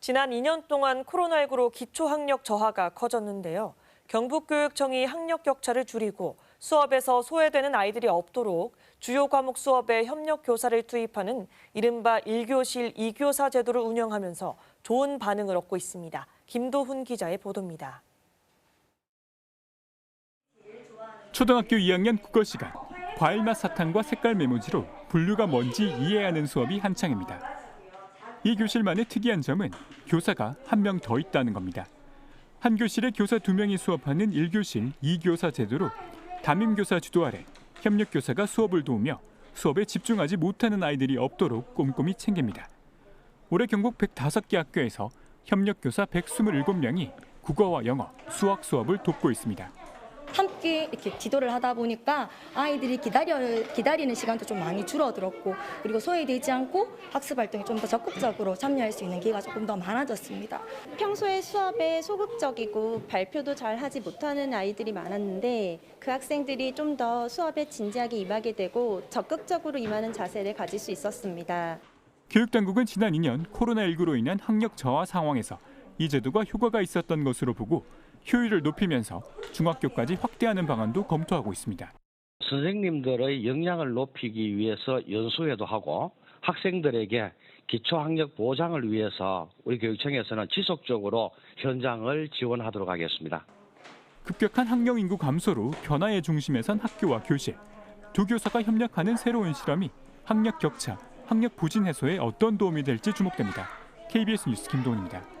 지난 2년 동안 코로나19로 기초학력 저하가 커졌는데요. 경북교육청이 학력 격차를 줄이고 수업에서 소외되는 아이들이 없도록 주요 과목 수업에 협력 교사를 투입하는 이른바 1교실 2교사 제도를 운영하면서 좋은 반응을 얻고 있습니다. 김도훈 기자의 보도입니다. 초등학교 2학년 국어 시간 과일맛 사탕과 색깔 메모지로 분류가 뭔지 이해하는 수업이 한창입니다. 이 교실만의 특이한 점은 교사가 한 명 더 있다는 겁니다. 한 교실에 교사 두 명이 수업하는 1교실 2교사 제도로 담임 교사 주도 아래 협력 교사가 수업을 도우며 수업에 집중하지 못하는 아이들이 없도록 꼼꼼히 챙깁니다. 올해 경북 105개 학교에서 협력 교사 127명이 국어와 영어, 수학 수업을 돕고 있습니다. 함께 이렇게 지도를 하다 보니까 아이들이 기다려 기다리는 시간도 좀 많이 줄어들었고 그리고 소외되지 않고 학습 활동에 좀 더 적극적으로 참여할 수 있는 기회가 조금 더 많아졌습니다. 평소에 수업에 소극적이고 발표도 잘 하지 못하는 아이들이 많았는데 그 학생들이 좀 더 수업에 진지하게 임하게 되고 적극적으로 임하는 자세를 가질 수 있었습니다. 교육당국은 지난 2년 코로나19로 인한 학력 저하 상황에서 이 제도가 효과가 있었던 것으로 보고 효율을 높이면서 중학교까지 확대하는 방안도 검토하고 있습니다. 선생님들의 역량을 높이기 위해서 연수회도 하고 학생들에게 기초학력 보장을 위해서 우리 교육청에서는 지속적으로 현장을 지원하도록 하겠습니다. 급격한 학령 인구 감소로 변화의 중심에 선 학교와 교실. 두 교사가 협력하는 새로운 실험이 학력 격차, 학력 부진 해소에 어떤 도움이 될지 주목됩니다. KBS 뉴스 김동훈입니다.